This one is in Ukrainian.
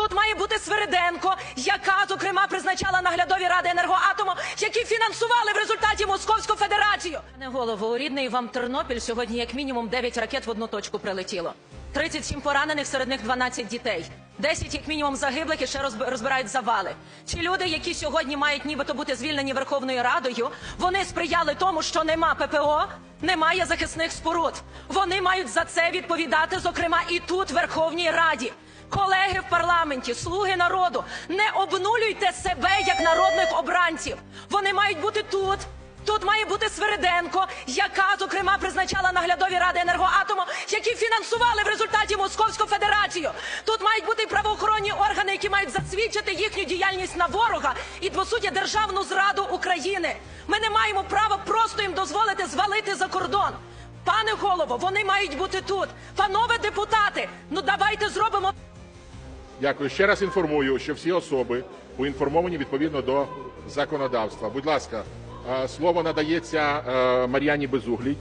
Тут має бути Свириденко, яка, зокрема, призначала наглядові ради енергоатому, які фінансували в результаті Московську Федерацію. Пане голово, у рідний вам Тернопіль сьогодні як мінімум 9 ракет в одну точку прилетіло. 37 поранених, серед них 12 дітей. 10 як мінімум загиблих і ще розбирають завали. Ці люди, які сьогодні мають нібито бути звільнені Верховною Радою, вони сприяли тому, що нема ППО, немає захисних споруд. Вони мають за це відповідати, зокрема, і тут, в Верховній Раді. Колеги в парламенті, слуги народу, не обнулюйте себе як народних обранців. Вони мають бути тут. Тут має бути Свириденко, яка, зокрема, призначала наглядові ради енергоатому, які фінансували в результаті Московську Федерацію. Тут мають бути правоохоронні органи, які мають засвідчити їхню діяльність на ворога і, по суті, державну зраду України. Ми не маємо права просто їм дозволити звалити за кордон. Пане голово, вони мають бути тут. Панове депутати, ну давайте. Дякую. Ще раз інформую, що всі особи поінформовані відповідно до законодавства. Будь ласка, е, слово надається е, Мар'яні Безуглій.